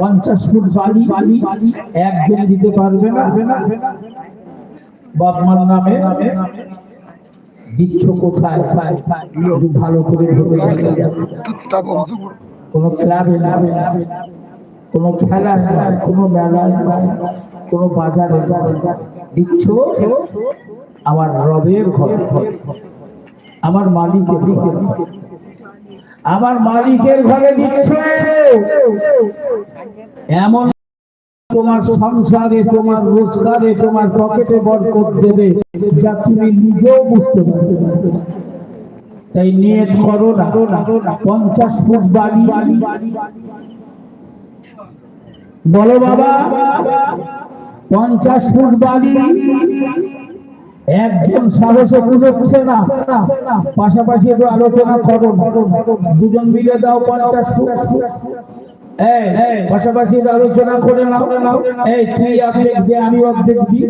পঞ্চাশ ফুট বালি, একজন দিতে পারবে না। বাপ মার নামে দিচ্ছ কোথায়? ভালো করে কোনো ক্লাবে খেলা কোনো মেলায় কোনো বাজারে দিচ্ছ আমার রবের ঘরে। আমার মালিকের আমার মালিকের ঘরে দিচ্ছ। এমন তোমার সংসারে, তোমার রোজগারে, তোমার পকেটে বরকত দেবে যা তুমি নিজেও বুঝতে পারবে। তাই নিয়ত করো না। পঞ্চাশ ফুট বাড়ি বলো বাবা, পঞ্চাশ ফুট বাড়ি একজন সাহসে বুঝচ্ছে না পাশাপাশি একটু আলোচনা করো দুজন মিলে দাও পঞ্চাশ পাশাপাশি আলোচনা করে নাও। এই তুই অর্ধেক দে আমি অর্ধেক দিই,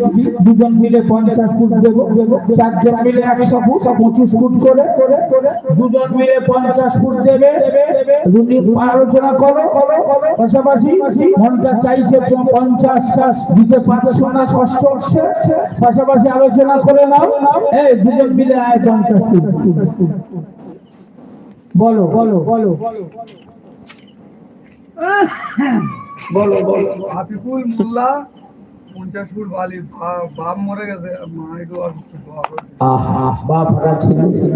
দুজন মিলে পঞ্চাশ ফুট দেবো। চারজন মিলে একশো ফুট, পঁচিশ ফুট করে। দুজন মিলে পঞ্চাশ ফুট দেবে। আলোচনা করো। পাশাপাশি মনটা চাইছে পঞ্চাশ চাষ দিতে পারছ না, কষ্ট হচ্ছে। পাশাপাশি আলোচনা করে নাও। এই, দুজন মিলে আয় পঞ্চাশ ফুট। বলো বলো বলো বলো। বলো বলো হাফিকুল মোল্লা পঞ্চাশ ফুট বালি বাপ মরে গেছে মা একটু অসুস্থ দোয়া করে দিন। আহা বা ফাটা ছিল ছিল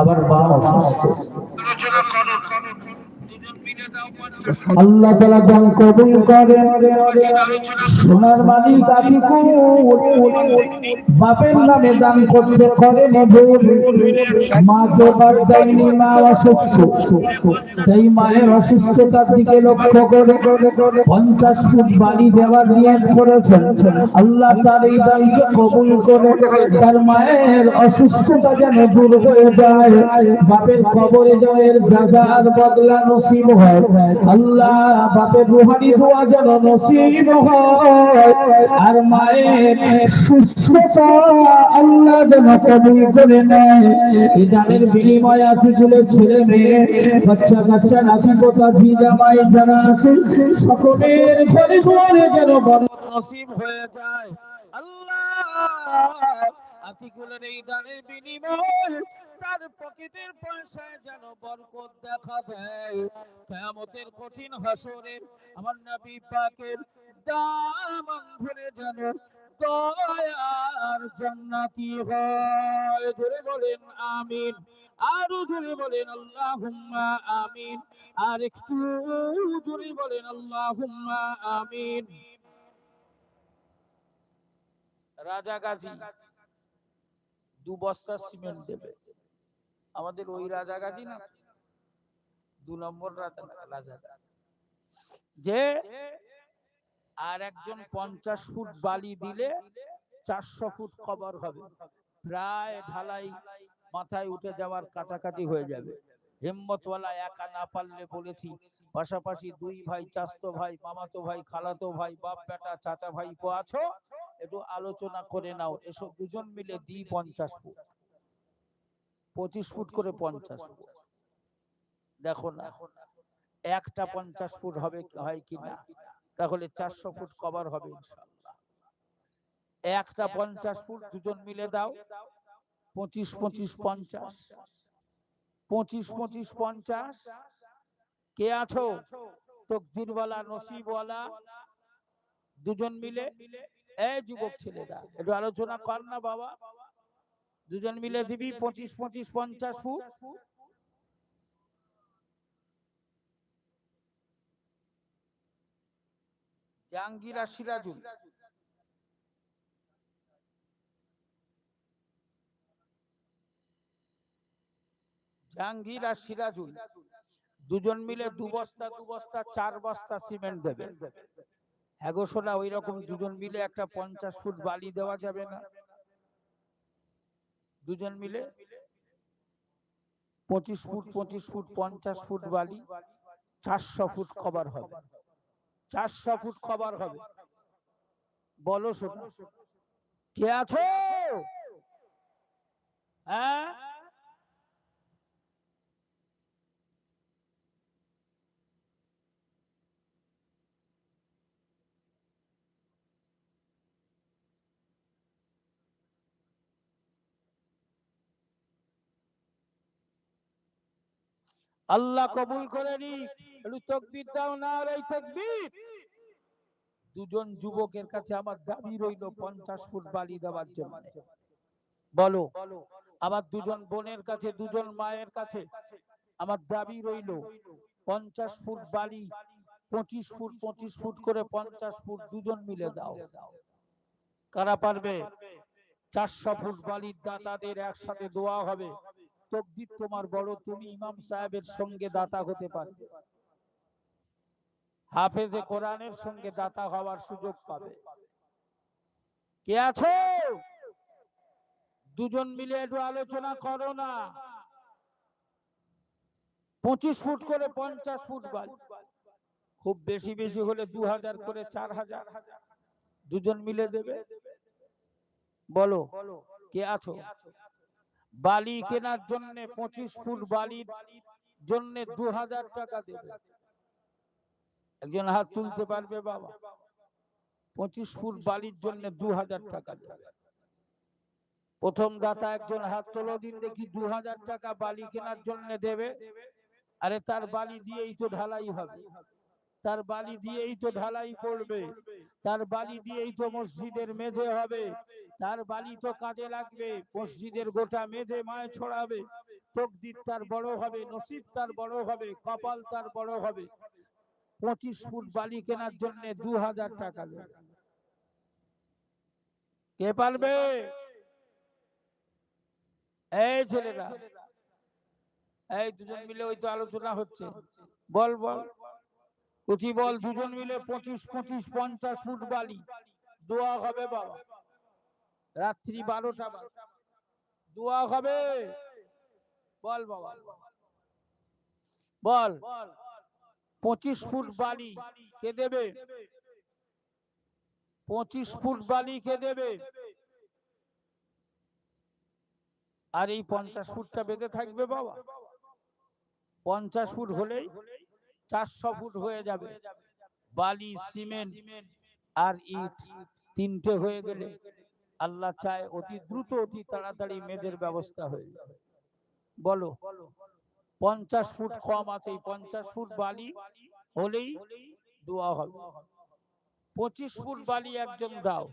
আবার বাপ অসুস্থ। আল্লাহ তালা দান কবুল করে সোনার মালিক আবি বাপের নামে দান করতে করে মাকে বাদ দেয়নি, মা অসুস্থ। তাই মায়ের অসুস্থতার দিকে লক্ষ্য করে পঞ্চাশ ফুট বাড়ি দেওয়ার নিয়ত করেছেন। আল্লাহ তার এই দানকে কবুল করে তার মায়ের অসুস্থতা যেন দূর হয়ে যায়। বাপের কবরে জয়ের যাজার বদলা নসিব হয়। আল্লাহ বাপের রুহানি দোয়া যেন নসিব হয়, আর মায়ের সুস্থতা আল্লাহ যেন কবুল করে নেয়। এই দানের বিনিময়ে আতিকুলের ছেলে মেয়ে, বাচ্চা কাচ্চা, নাতি পোতা, ঝি জামাই যারা আছে, সকলের ঘরে ঘরে যেন বড় নসিব হয়ে যায়। আল্লাহ, আতিকুলের এই দানের বিনিময়ে তার পকেটের পয়সায় যেন বরকত দেখা দেয় কিয়ামতের কঠিন হাসরে আমার নবী পাকের দামান ধরে যেন দয়ার জান্নাতি হয়। ধরে বলেন আমিন। আরও জোরে বলেন আমিন। আর একটু জোরে বলেন আমিন। রাজা গাজী, দু বস্তা সিমেন্ট দেবে। আমাদের ওই রাজা গাজী না দু নম্বর রাজা রাজা। যে আর একজন পঞ্চাশ ফুট বালি দিলে চারশো ফুট কভার হবে। প্রায় ঢালাই মাথায় উঠে যাওয়ার কাছাকাছি হয়ে যাবে। হিম্মতওয়ালা একা না পারলে বলেছি। পাশাপাশি দুই ভাই চাস্তো ভাই মামাতো ভাই খালাতো ভাই বাপ বেটা চাচা ভাই আছো? একটু আলোচনা করে নাও। এসব দুজন মিলে দি পঞ্চাশ ফুট। পঁচিশ ফুট করে পঞ্চাশ ফুট। দেখো না একটা পঞ্চাশ ফুট হবে হয় কি না? তাহলে চারশো ফুট কভার হবে একটা পঞ্চাশ ফুট দুজন মিলে দাও। পঁচিশ পঁচিশ পঞ্চাশ। পঁচিশ পঁচিশ পঞ্চাশ। কে আছো? তকদিরওয়ালা নসিবওয়ালা। দুজন মিলে? এই যুবক ছেলেরা একটু আলোচনা কর না বাবা। দুজন মিলে দিবি পঁচিশ পঁচিশ পঞ্চাশ ফুট? জাহাঙ্গীর আর সিরাজুল। জাহাঙ্গীর আর সিরাজুল। দুজন মিলে দু বস্তা দু বস্তা চার বস্তা সিমেন্ট দেবে। হ্যাগো সোনা ওই রকম দুজন মিলে একটা পঞ্চাশ ফুট বালি দেওয়া যাবে না? দুজন মিলে পঁচিশ ফুট পঁচিশ ফুট পঞ্চাশ ফুট বালি চারশো ফুট কভার হবে। চারশো ফুট কভার হবে। বলো শোনো কে আছো? হ্যাঁ? আল্লাহ কবুল করে নি একটু তকবির দাও না আর এই তকবির। দুজন যুবকের কাছে আমার দাবি রইল পঞ্চাশ ফুট বালি দেওয়ার জন্য। বলো আমার দুজন বোনের কাছে দুজন মায়ের কাছে আমার দাবি রইল। পঞ্চাশ ফুট বালি পঁচিশ ফুট পঁচিশ ফুট করে পঞ্চাশ ফুট দুজন মিলে দাও। কারা পারবে? চারশো ফুট বালির দাতাদের একসাথে দোয়া হবে। তকদির তোমার বড়, তুমি ইমাম সাহেবের সঙ্গে দাতা হতে পারবে। হাফেজে কোরআনের সঙ্গে দাতা হওয়ার সুযোগ পাবে। কে আছো? দুজন মিলে একটু আলোচনা করো না। পঁচিশ ফুট করে পঞ্চাশ ফুট বালি খুব বেশি বেশি হলে দু হাজার করে চার হাজার। দুজন মিলে দেবে। বলো, কে আছো? বালি কেনার জন্য পঁচিশ ফুট বালির জন্য দু হাজার টাকা দেবে। একজন হাত তুলতে পারবে বাবা। পঁচিশ ফুট বালির জন্য দু হাজার টাকা দেবে। প্রথম দাতা একজন হাত তোলো দিন দেখি দু হাজার টাকা বালি কেনার জন্য দেবে। আরে তার বালি দিয়েই তো ঢালাই হবে। তার বালি দিয়েই তো ঢালাই পড়বে। তার বালি দিয়েই তো মসজিদের মেঝে হবে। তার বালি তো কাজে লাগবে, মসজিদের গোটা মেঝে মায় ছড়াবে। তকদির তার বড় হবে, নসিব তার বড় হবে, কপাল তার বড় হবে। পঁচিশ ফুট বালি কেনার জন্য দু হাজার টাকা কে পারবে? এই ছেলেরা। এই দুজন মিলে ওই তো আলোচনা হচ্ছে। বল বল। কুচি বল, দুজন মিলে পঁচিশ পঁচিশ, পঞ্চাশ ফুট বালি। দোয়া হবে বাবা। রাত্রি বারোটা দোয়া হবে। বল বাবা। বল। পঁচিশ ফুট বালি কে দেবে? পঁচিশ ফুট বালি কে দেবে? আর এই পঞ্চাশ ফুটটা বেঁধে থাকবে বাবা। পঞ্চাশ ফুট হলেই চারশো ফুট হয়ে যাবে। বালি, সিমেন্ট আর ইট তিনটে হয়ে গেলে আল্লাহ চায় অতি দ্রুত অতি তাড়াতাড়ি মেজের ব্যবস্থা হয়ে বলো পঞ্চাশ ফুট কম আছে পঞ্চাশ ফুট বালি হলেই দোয়া হবে। পঁচিশ ফুট বালি একজন দাও।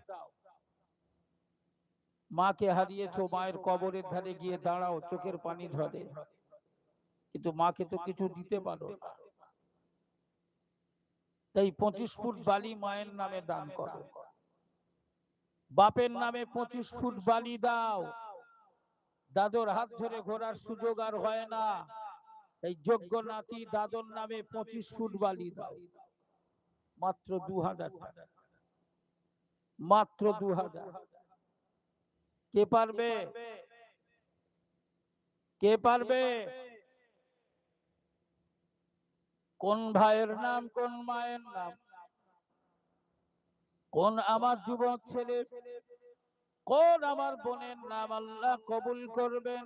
মাকে হারিয়েছো মায়ের কবরের ধারে গিয়ে দাঁড়াও চোখের পানি ঝরে। কিন্তু মাকে তো কিছু দিতে পারো। তাই পঁচিশ ফুট বালি মায়ের নামে দান করো। বাপের নামে পঁচিশ ফুট বালি দাও। দাদর হাত ধরে ঘোরার সুযোগ আর হয় না। এই যোগ্য নাতি দাদর নামে পঁচিশ ফুট বালি দাও। মাত্র দু হাজার টাকা। মাত্র দু হাজার। কে পারবে? কে পারবে? কোন ভাইয়ের নাম কোন মায়ের নাম? কোন আমার যুবক ছেলে, কোন আমার বোনের নাম আল্লাহ কবুল করবেন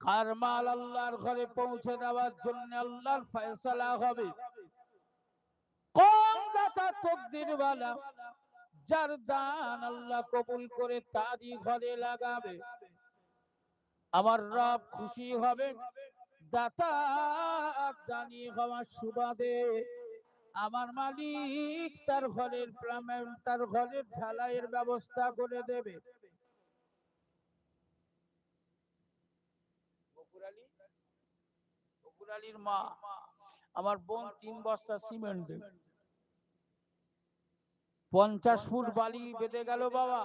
কার মাল আল্লাহর ঘরে পৌঁছে দেওয়ার জন্য আল্লাহর ফয়সালা হবে? কোন দাতা তকদির বালা, যার দান আল্লাহ কবুল করে তারই ঘরে লাগাবে? আমার রব খুশি হবে, দাতা দানি হওয়ার সুবাদে আমার মালিক তার ঘরের তার ঘরের ঢালাইয়ের ব্যবস্থা করে দেবে। আমার বোন তিন বস্তা সিমেন্ট। দেবে পঞ্চাশ ফুট বালি বেঁধে গেল বাবা।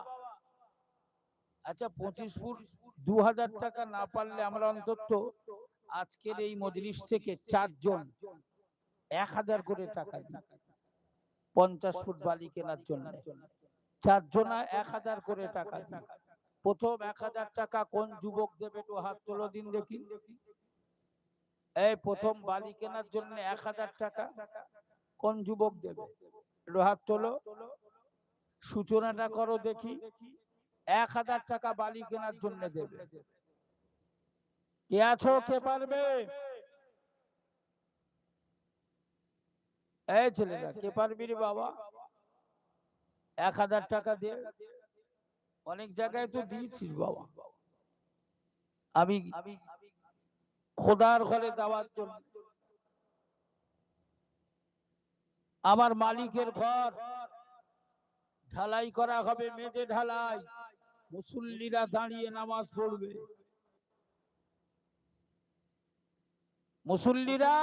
আচ্ছা পঁচিশ ফুট দু হাজার টাকা না পারলে আমরা অন্তত আজকের এই মজলিস থেকে চারজন এক হাজার করে টাকা দিই পঞ্চাশ ফুট বালি কেনার জন্য চারজনা এক হাজার করে টাকা দিই প্রথম এক হাজার টাকা কোন যুবক দেবে একটু হাত তোলো দিন দেখি এই প্রথম বালি কেনার জন্য এক হাজার টাকা কোন যুবক দেবে একটু হাত তোলো সূচনাটা করো দেখি এক হাজার টাকা বালি কেনার জন্য দেবে কে আছো কে পারবে এই ছেলেরা, কে পারবি রে বাবা? এক হাজার টাকা দিয়ে অনেক জায়গায় তো দিয়েছিস বাবা। আমি খোদার ঘরে দেওয়ার জন্য আমার মালিকের ঘর ঢালাই করা হবে, মেঝে ঢালাই। মুসল্লিরা দাঁড়িয়ে নামাজ পড়বে। মুসল্লিরা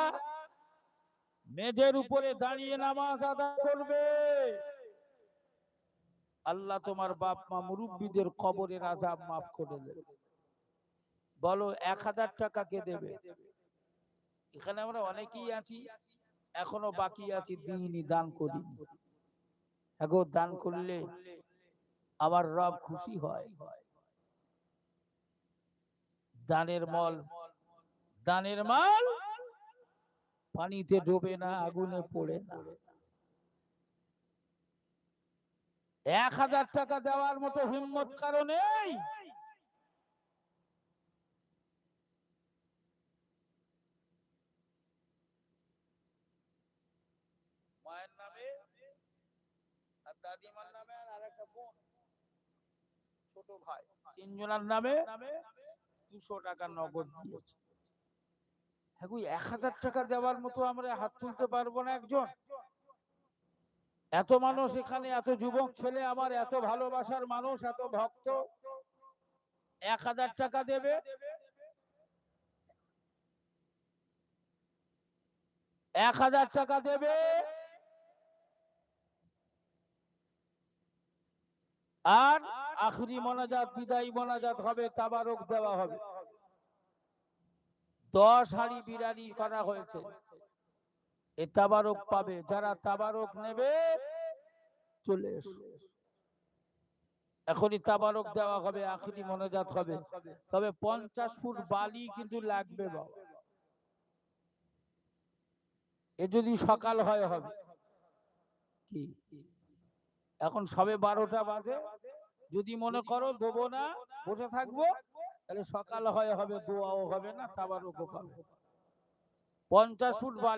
মেঝের উপরে দাঁড়িয়ে নামাজ আদায় করবে। আল্লাহ তোমার বাপ মা মুরব্বীদের কবরের আজাব মাফ করে দেবে। বলো, এক হাজার টাকা কে দেবে? এখানে আমরা অনেকেই আছি, এখনও বাকি আছি দিইনি দান করি এগো দান করলে আমার রব খুশি হয়। দানের মল, দানের মাল পানিতে ডোবে না আগুনে পড়ে না। এক হাজার টাকা দেওয়ার মতো হিম্মত কারণেই মায়ের নামে আর দাদিমার নামে আর আরেকটা বোন ছোট ভাই তিনজনের নামে দুশো টাকা নগদ দিয়েছে। হ্যাঁ এক হাজার টাকা দেওয়ার মতো আমরা হাত তুলতে পারব না একজন। এত মানুষ এখানে, এত যুবক ছেলে আমার, এত ভালোবাসার মানুষ, এত ভক্ত। এক হাজার টাকা দেবে? এক হাজার টাকা দেবে? আর আখরি মোনাজাত, বিদায়ী মোনাজাত হবে, তাবারক দেওয়া হবে। দশ হাড়ি বিরানি করা হয়েছে। এ তাবারক পাবে। যারা তাবারক নেবে চলে এসো। এখনই তাবারক দেওয়া হবে আখরি মোনাজাত হবে। তবে পঞ্চাশ ফুট বালি কিন্তু লাগবে বাবা। এ যদি সকাল হয় হবে। কি? এখন সবে বারোটা বাজে। যদি মনে করো দেবো না বসে থাকব। তাহলে সকাল হয় হবে দোয়াও হবে না খাবারও হবে পঞ্চাশ ফুট বালি